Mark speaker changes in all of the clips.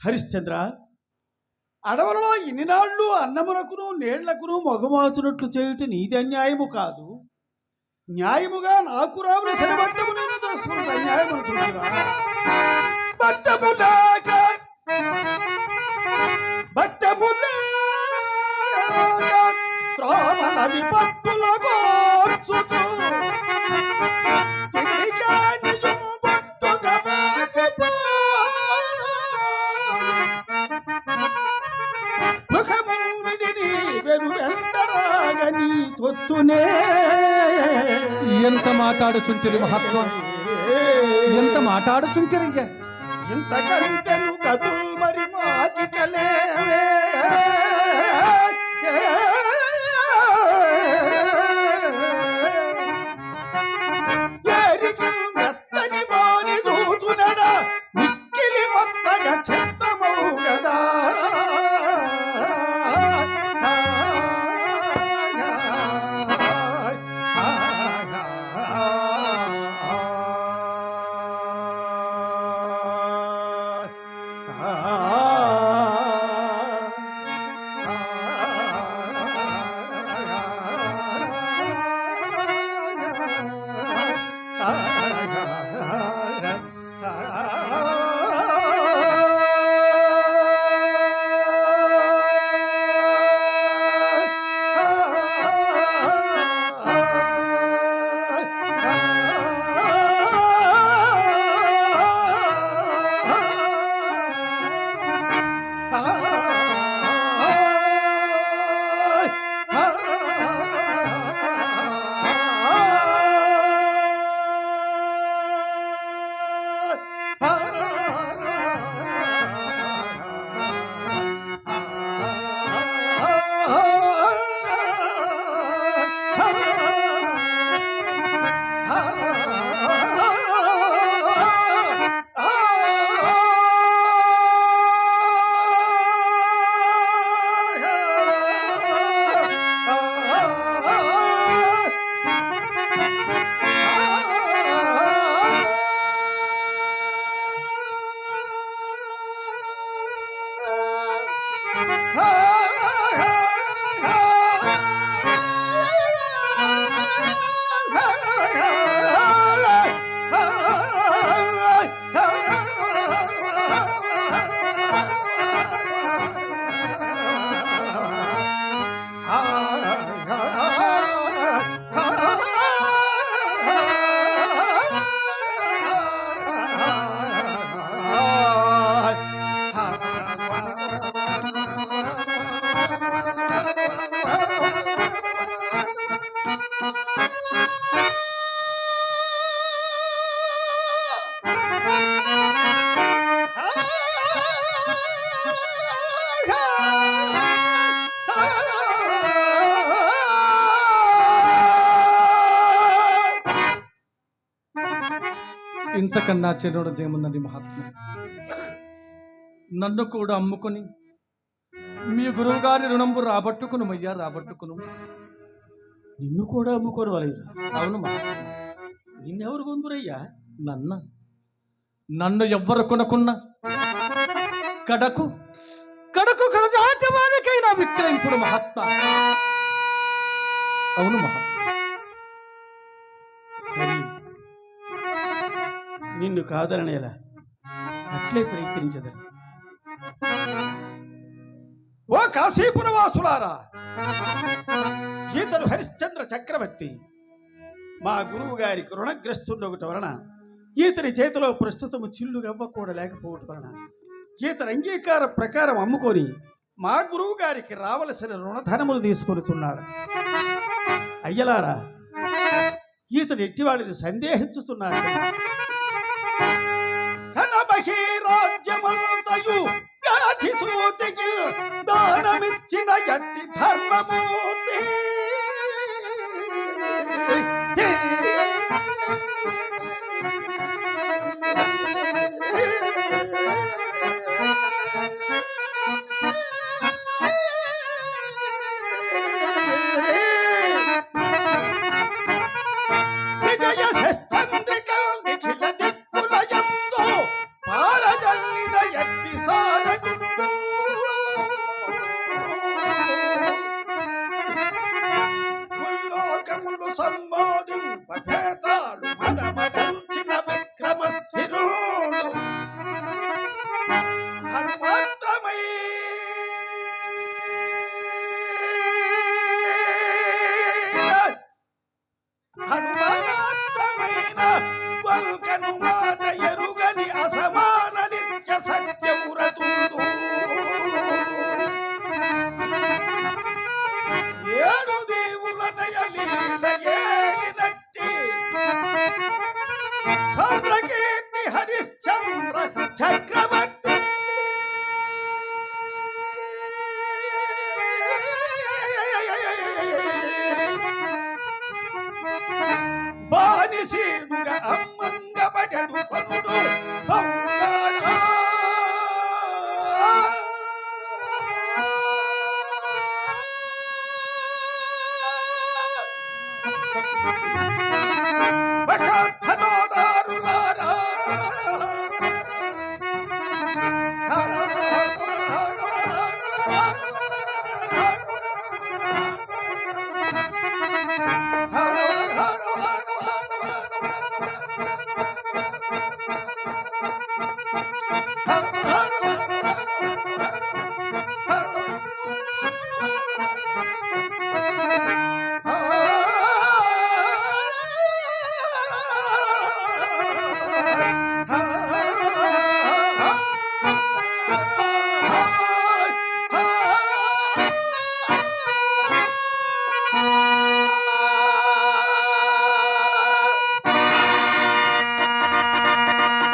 Speaker 1: హరిశ్చంద్ర అడవులలో ఇన్నినాళ్ళు అన్నమునకును నీళ్ళకును మొగమాచునట్లు చేయుట నీది అన్యాయము కాదు. న్యాయముగా నాకు రావుల శరబద్ధము తొత్తునే.
Speaker 2: ఎంత మాట్లాడుచుంటిరి మహాత్మా? ఎంత మాట్లాడుచుంటిరయ్య?
Speaker 1: ఇంతకంటెను కదులు మరి మాకి కలేవే
Speaker 2: ఇంతకన్నా చెరువుదేమున్నది మహాత్మ నన్ను కూడా అమ్ముకొని మీ గురువుగారి రుణంబు రాబట్టుకును అయ్యా రాబట్టుకును.
Speaker 1: నిన్ను కూడా అమ్ముకోవాలి
Speaker 2: అవును మహాత్మ
Speaker 1: నిన్నెవరు కొందురయ్యా?
Speaker 2: నన్న. నన్ను ఎవ్వరు కొనకున్నా. కడకు. కడకు కడజాత్యవానికైనా విక్రయింపుడు మహాత్మ. అవును మహాత్మ
Speaker 1: నిన్ను కాదననేలా అట్లే ప్రయత్నించదని ఓ కాశీపుర వాసులారా హరిశ్చంద్ర చక్రవర్తి. మా గురువు గారికి రుణగ్రస్తుండొకటి వలన ఈతని చేతిలో ప్రస్తుతము చిల్లు గవ్వకూడ లేకపోవటం వలన ఈతని అంగీకార ప్రకారం అమ్ముకొని మా గురువు గారికి రావలసిన రుణధనములు తీసుకొనుచున్నాడు. అయ్యలారా ఈతను ఎట్టివాడిని సందేహించుతున్నారు కనబహి రాజ్యమంతయు గాధి సూతికి దానమిచ్చిన ఎట్టి ధర్మమూర్తి Thank you. చంద్రకీర్తి హరిశ్చంద్ర చక్రవర్తి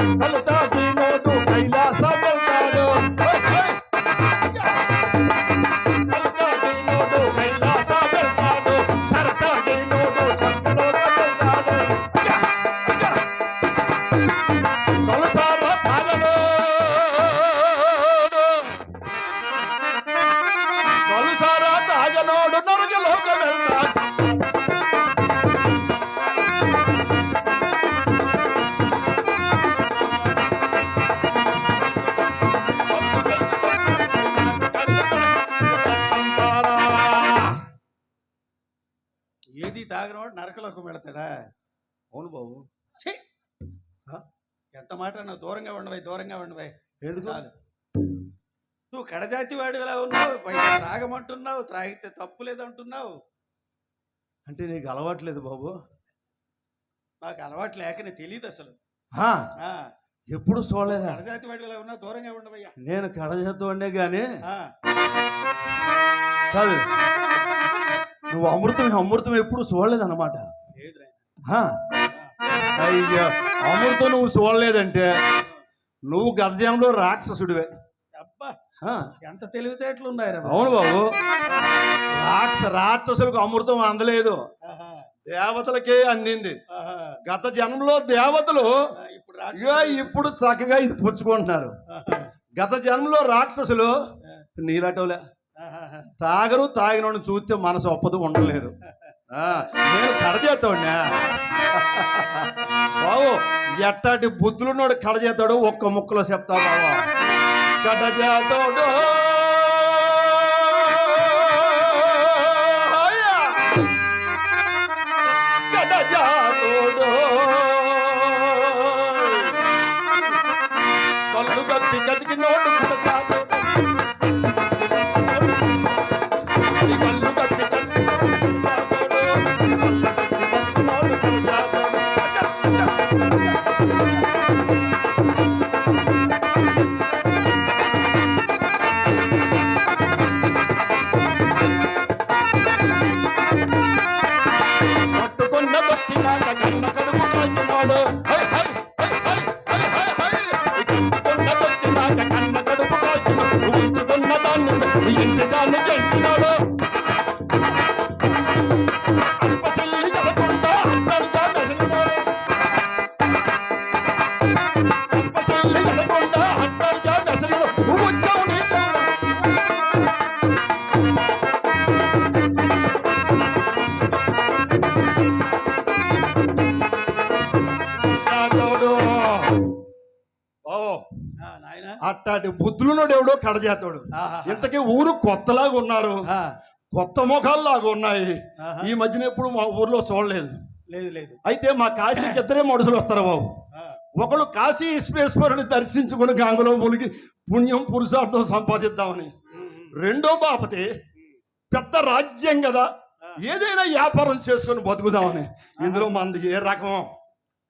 Speaker 3: కళ్ళు
Speaker 1: అవును బాబు! ఆ? ఎంత మాట నువ్వు దూరంగా ఉండవై దూరంగా ఉండవై
Speaker 3: ఎందుకు
Speaker 1: చాలు. నువ్వు కడజాతి వాడిలా ఉన్నావు పైగా త్రాగమంటున్నావు త్రాగితే తప్పు లేదంటున్నావు.
Speaker 3: అంటే నీకు అలవాట్లేదు బాబు?
Speaker 1: నాకు అలవాటు లేకనే తెలియదు అసలు.
Speaker 3: ఆ,
Speaker 1: ఆ,
Speaker 3: ఎప్పుడు చూడలేదా?
Speaker 1: కడజాతి వాడిలా ఉన్నావు దూరంగా ఉండవయ్యా
Speaker 3: నేను కడజేద్దామనే గాని?
Speaker 1: ఆ,
Speaker 3: కాదు. నువ్వు అమృతం అమృతం ఎప్పుడు చూడలేదన్నమాట?
Speaker 1: లేదు నాయనా.
Speaker 3: ఆ, అయ్యా అమృతం నువ్వు చూడలేదంటే నువ్వు గతజంలో రాక్షసుడివే.
Speaker 1: అబ్బా ఎంత తెలివితేటలు ఉన్నాయి రా
Speaker 3: అవును బాబు. రాక్ష రాక్షసులకు అమృతం అందలేదు. దేవతలకే అందింది. గత జన్మలో దేవతలు
Speaker 1: ఇప్పుడు
Speaker 3: చక్కగా ఇది పుచ్చుకుంటున్నారు. గత జన్మలో రాక్షసులు నీలటోలే. తాగరు తాగినోడిని చూస్తే మనసు ఒప్పదు ఉండలేరు ఆ, నేను కడజేస్తాడునా బావు ఎట్టాటి బుద్ధులున్నోడు కడజేస్తాడు ఒక్క ముక్కలో చెప్తా బావా కడజేతాడు అట్టాటి బుద్ధులున్నాడు ఎవడో కడజేస్తాడు. ఇంతకీ ఊరు కొత్తలాగా ఉన్నారు. కొత్త ముఖాల్లాగా ఉన్నాయి. ఈ మధ్యన ఎప్పుడు మా ఊర్లో చూడలేదు.
Speaker 1: లేదు లేదు.
Speaker 3: అయితే మా కాశీకి ఇద్దరే మనుషులు వస్తారు బాబు. ఒకడు కాశీ ఈశ్వేశ్వరుని దర్శించుకుని గంగలో మునిగి పుణ్యం పురుషార్థం సంపాదిద్దామని. రెండో బాపతి పెద్ద రాజ్యం కదా. ఏదైనా వ్యాపారం చేసుకొని బతుకుదామని. ఇందులో మంది ఏ రకం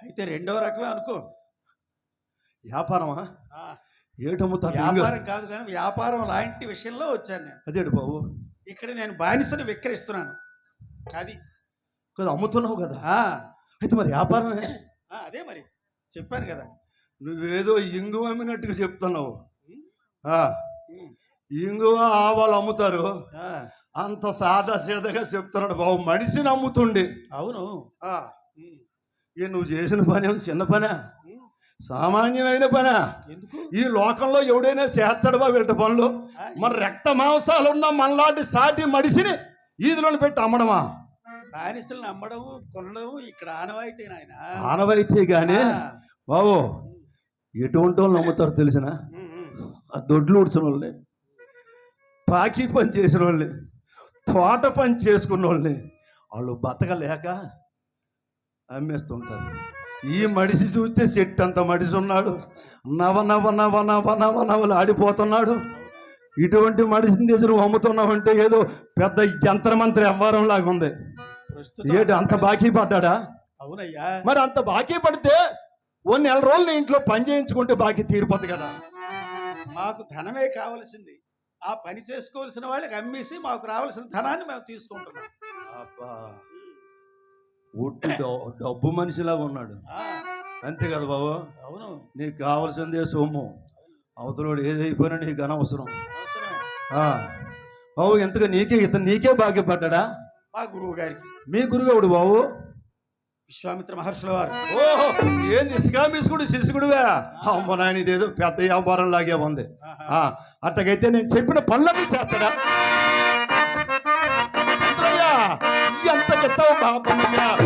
Speaker 1: అయితే రెండో రకమే అనుకో.
Speaker 3: వ్యాపారమా?
Speaker 1: ఆ,
Speaker 3: ఏటమ్ముతారు
Speaker 1: వ్యాపారం కాదు కానీ వ్యాపారం లాంటి విషయంలో వచ్చాను నేను.
Speaker 3: అదేడు బాబు?
Speaker 1: ఇక్కడ నేను బానిసను విక్రయిస్తున్నాను అది.
Speaker 3: కదా అమ్ముతున్నావు కదా. అయితే మరి వ్యాపారమే?
Speaker 1: ఆ, అదే మరి. చెప్పాను కదా.
Speaker 3: నువ్వేదో ఇంగు అమ్మినట్టుగా చెప్తున్నావు. ఇంగువ ఆవాలు అమ్ముతారు. అంత సాదా సీదాగా చెప్తున్నాడు బాబు. మనిషిని అమ్ముతుండే.
Speaker 1: అవును.
Speaker 3: ఆ,
Speaker 1: ఉమ్,
Speaker 3: ఏ నువ్వు చేసిన పని చిన్న పనా? సామాన్యమైన పనా? ఈ లోకంలో ఎవడైనా చేస్తాడు బాబు వీళ్ళ పనులు? మన రక్త మాంసాలున్న మనలాంటి సాటి మనిషిని ఈదులను పెట్టి అమ్మడమా?
Speaker 1: బానిసలను అమ్మడం కొనడం ఇక్కడ ఆనవాయితీ నాయన.
Speaker 3: ఆనవైతే గానీ బాబు ఎటువంటి వాళ్ళు నమ్ముతారు తెలిసిన? ఆ దొడ్లు ఉడిచిన వాళ్ళని పాకి పని చేసిన వాళ్ళని తోట పని చేసుకున్న వాళ్ళని వాళ్ళు బతకలేక అమ్మేస్తుంటారు. ఈ మడిసి చూస్తే చెట్టు అంత మడిసి ఉన్నాడు నవ నవ నవ నవ నవ నవలు ఆడిపోతున్నాడు. ఇటువంటి మడిసిని తెచ్చి నువ్వు అమ్ముతున్నావంటే ఏదో పెద్ద యంత్రమంత్ర వ్యవహారం లాగా ఉంది. ఏంటి అంత బాకీ పడ్డాడా?
Speaker 1: అవునయ్యా.
Speaker 3: మరి అంత బాకీ పడితే ఓ నెల రోజులు నీ ఇంట్లో పని చేయించుకుంటే బాకీ తీరిపోద్ది కదా.
Speaker 1: మాకు ధనమే కావలసింది. ఆ పని చేసుకోవాల్సిన వాళ్ళకి అమ్మేసి మాకు రావాల్సిన ధనాన్ని మేము తీసుకుంటున్నాం.
Speaker 3: అబ్బా. ఒట్టి డబ్బు- మనిషిలాగా ఉన్నాడు. అంతే కదా బాబు?
Speaker 1: అవును.
Speaker 3: నీకు కావాల్సిందే సొమ్ము. అవతలోడు ఏదైపోయినా నీకు అనవసరం. బాబు ఎంతగా నీకే ఇతను నీకే భాగ్యపడ్డా
Speaker 1: మా గురువు గారికి.
Speaker 3: మీ గురుగవుడు బాబు?
Speaker 1: విశ్వామిత్ర మహర్షుల వారు.
Speaker 3: ఓహో ఏంది మిసుకుడు శిశుకుడువే అమ్మ నాయన ఇదేదో పెద్ద వ్యాపారం లాగే ఉంది. అట్టగైతే నేను చెప్పిన పనులన్నీ చేస్తాడా? ఎంత చెత్తావు పాపమయ్యా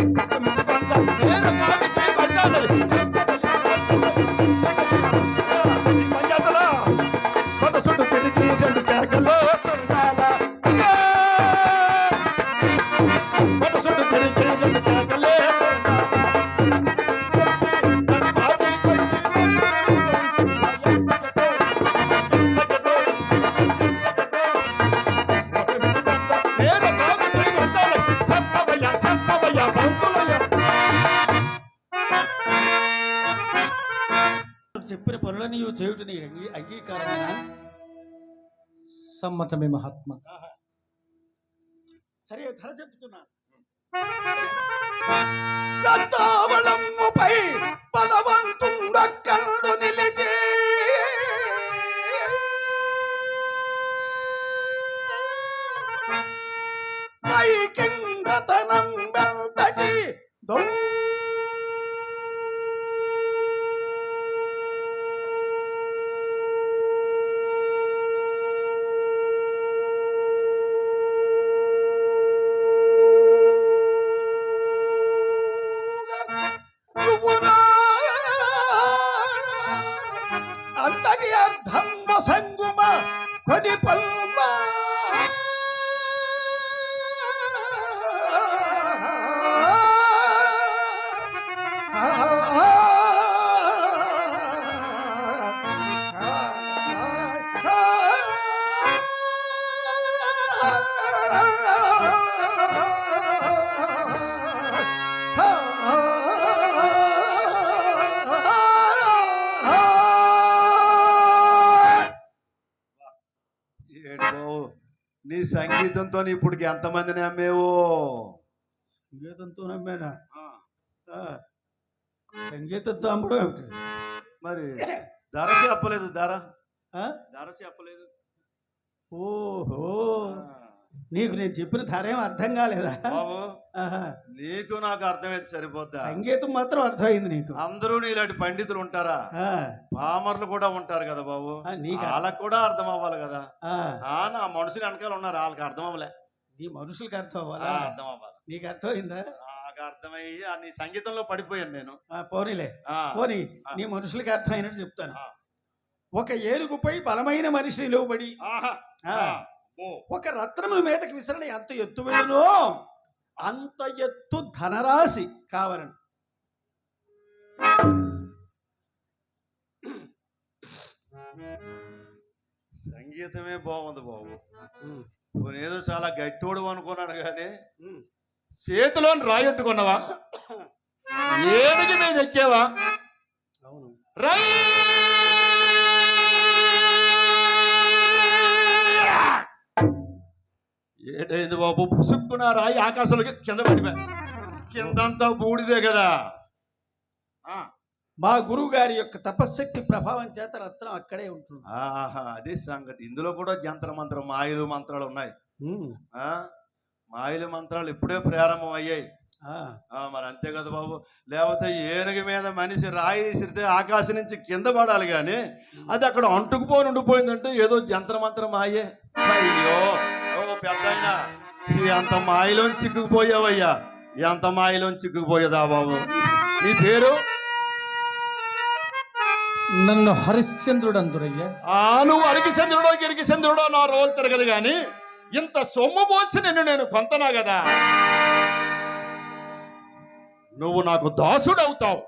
Speaker 2: మతమే మహాత్మ.
Speaker 3: సంగీతంతో ఇప్పటికి ఎంతమందిని అమ్మేవో?
Speaker 1: సంగీతంతో నమ్మానా ఆ, సంగీతంతో అమ్మడం ఏమిటి?
Speaker 3: మరి ధర చెప్పలేదు ధర.
Speaker 1: ఆ?
Speaker 3: ధర చెప్పలేదు.
Speaker 1: ఓహో. నీకు నేను చెప్పిన ధరేం అర్థం కాలేదా?
Speaker 3: బాబు. నీకు నాకు అర్థమైతే సరిపోద్దా?
Speaker 1: సంగీతం మాత్రం అర్థమైంది నీకు.
Speaker 3: అందరూ నీలాంటి పండితులు ఉంటారా?
Speaker 1: ఆ,
Speaker 3: పామర్లు కూడా ఉంటారు కదా బాబు. వాళ్ళకు కూడా అర్థం అవ్వాలి కదా. నా మనుషులు వెనకాల ఉన్నారు వాళ్ళకి అర్థం అవ్వలే.
Speaker 1: నీ మనుషులకి అర్థం అవ్వాలా?
Speaker 3: అర్థం అవ్వాలి.
Speaker 1: నీకు అర్థమైందా?
Speaker 3: నాకు అర్థమయ్యి నీ సంగీతంలో పడిపోయాను నేను.
Speaker 1: ఆ, పోనీలే. పోనీ. నీ మనుషులకి అర్థమైనట్టు చెప్తాను. ఒక ఏనుగుపై బలమైన మనిషి నిలువబడి ఒక రత్నముల మీదకి విసరణ ఎంత ఎత్తు వెళ్ళునో అంత ఎత్తు ధనరాశి కావాలని.
Speaker 3: సంగీతమే బాగుంది బాబు. ఏదో చాలా గట్టివాడు అనుకున్నాను కానీ. చేతిలో రాయట్టుకున్నావా ఏనుగు మీద ఎక్కేవా?
Speaker 1: అవును.
Speaker 3: రై ఏటైంది బాబు? పుసుక్కున రాయి ఆకాశంలోకి కింద పడిపోయా. కిందంతా బూడిదే కదా. ఆ,
Speaker 1: మా గురువు గారి యొక్క తపశ్శక్తి ప్రభావం చేత రత్నం అక్కడే ఉంటుంది.
Speaker 3: ఆహా అదే సంగతి. ఇందులో కూడా జంత్ర మంత్ర మాయలు మంత్రాలు ఉన్నాయి. ఆ? మాయలు మంత్రాలు ఇప్పుడే ప్రారంభం అయ్యాయి. మరి అంతే కదా బాబు. లేకపోతే ఏనుగు మీద మనిషి రాయి విసిరితే ఆకాశం నుంచి కింద పడాలి కానీ అది అక్కడ అంటుకుపోయి ఉండిపోయిందంటే ఏదో జంత్ర మంత్రం మాయే. అయ్యో! ఓ పెద్ద ఎంత మాయలో చిక్కుకుపోయావయ్యా ఎంత మాయలో చిక్కుకుపోయేదా బాబు? నీ పేరు?
Speaker 2: నన్ను హరిశ్చంద్రుడు అందురయ్యా
Speaker 3: ఆ నువ్వు అరిగి చంద్రుడో గిరికి చంద్రుడో నా రోజు తిరగదు గాని ఇంత సొమ్ము పోసి నిన్ను నేను కొంతనా కదా? నువ్వు నాకు దాసుడు అవుతావు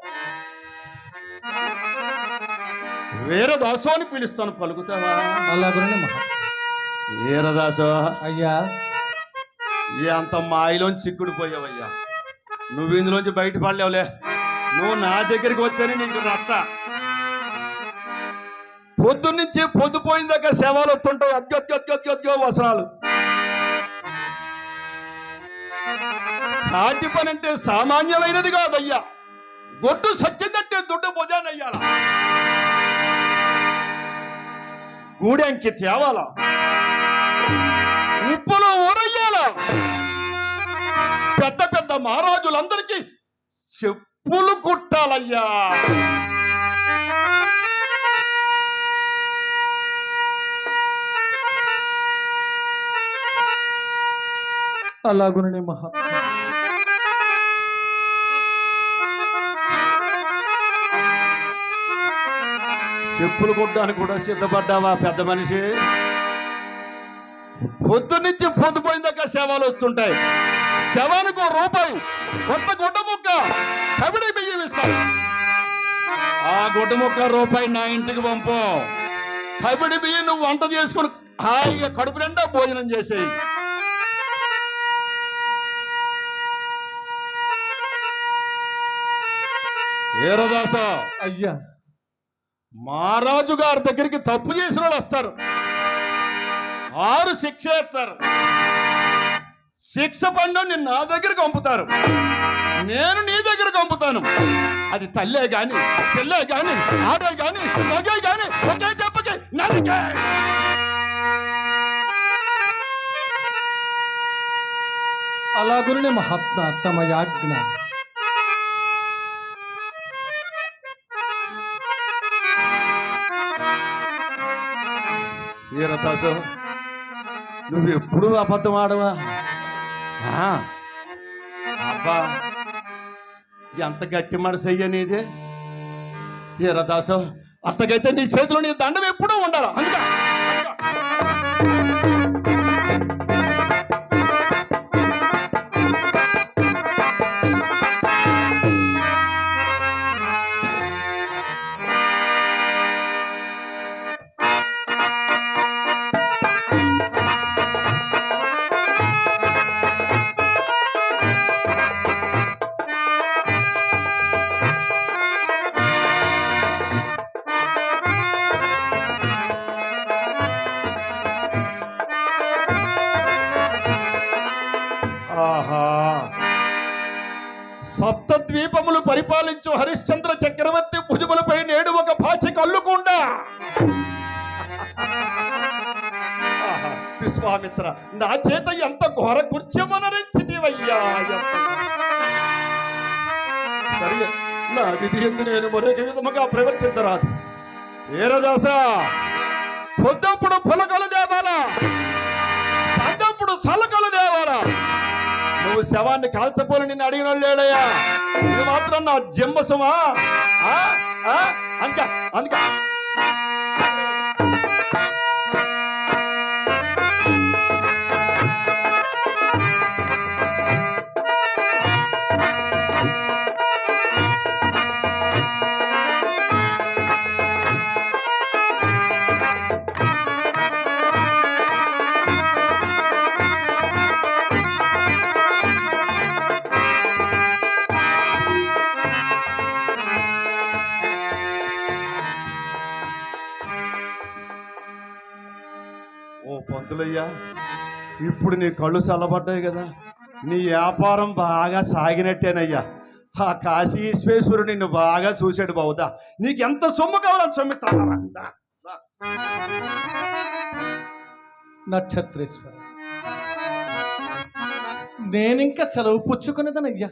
Speaker 3: వేరే దాసు అని పిలుస్తాను పలుకుతావా?
Speaker 2: అలాగనే మహా.
Speaker 3: వీరదాసు
Speaker 2: అయ్యా.
Speaker 3: అంత మాయలోంచి చిక్కుడిపోయావయ్యా నువ్వు ఇందులోంచి బయటపడలేవులే. నువ్వు నా దగ్గరికి వస్తేనే నీకు రచ్చ పొద్దున్నుంచి పొద్దుపోయిన దాకా సేవలు వస్తుంటావు. అద్గద్గద్గద్గద్గో వసనాలు కాటి పని అంటే సామాన్యమైనది కాదయ్యా. గొడ్డు సచ్చిందంటే దుడ్డు భుజానయ్యాల. గూడెంకి తేవాలా? మహారాజులందరికీ చెప్పులు కుట్టాలయ్యా.
Speaker 2: అలాగుననే మహా.
Speaker 3: చెప్పులు కొట్టడానికి కూడా సిద్ధపడ్డావా పెద్ద మనిషి? పొద్దున్నుంచి పొద్దుపోయిందాక సేవలు వస్తుంటాయి. శవానికి ఓ రూపాయి కొత్త గుడ్డ ముక్క కబడి బియ్యం ఇస్తాను ఆ గుడ్డ ముక్క రూపాయి నా ఇంటికి పంపు. కబడి బియ్యం నువ్వు వంట చేసుకుని హాయిగా కడుపు నిండా భోజనం చేసేయి. ఏరదాసా?
Speaker 2: అయ్యా.
Speaker 3: మహారాజు గారి దగ్గరికి తప్పు చేసిన వాళ్ళు వస్తారు. ఆరు శిక్ష ఎత్తారు. శిక్ష పండు నిన్ను నా దగ్గరికి పంపుతారు. నేను నీ దగ్గరికి పంపుతాను. అది తల్లే గాని పిల్లే గాని ఆడే గాని ఒకే గాని ఒకే దెబ్బకి నరికే.
Speaker 2: అలాగుననే మహాత్మ తమ యాజ్ఞ.
Speaker 3: వీరదాసు నువ్వు ఎప్పుడు అబద్ధం ఆడవా? ఆ, అబ్బా ఎంత గట్టి మనసు అయ్యా నీదే? వీరదాసు అంతకైతే నీ చేతిలో నీ దండం ఎప్పుడూ ఉండాలి? అందుకే. విశ్వామిత్ర నా చేత ఎంత ఘోర కృత్యమనరించిదివయ్యా సరే నా విధి ఎందు నేను మరొక విధముగా ప్రవర్తించరాదు. ఏరదాస పొద్దప్పుడు పులకలు దేవాలా సద్దప్పుడు సలకలు దేవాలా. నువ్వు శవాన్ని కాల్చపోని నిన్ను అడిగిన లేడయ్యా. ఇది మాత్రం నా జిమ్మసుమా అందుక అంక అందుక. ఇప్పుడు నీ కళ్ళు చల్లబడ్డాయి కదా. నీ వ్యాపారం బాగా సాగినట్టేనయ్యా. ఆ కాశీ ఈశ్వేశ్వరుడు నిన్ను బాగా చూశాడు బావుదా నీకెంత సొమ్ము కావాలని సొమ్మిస్తారా
Speaker 2: నక్షత్రేశ్వర నేనింకా సెలవు పుచ్చుకునేదనయ్యా.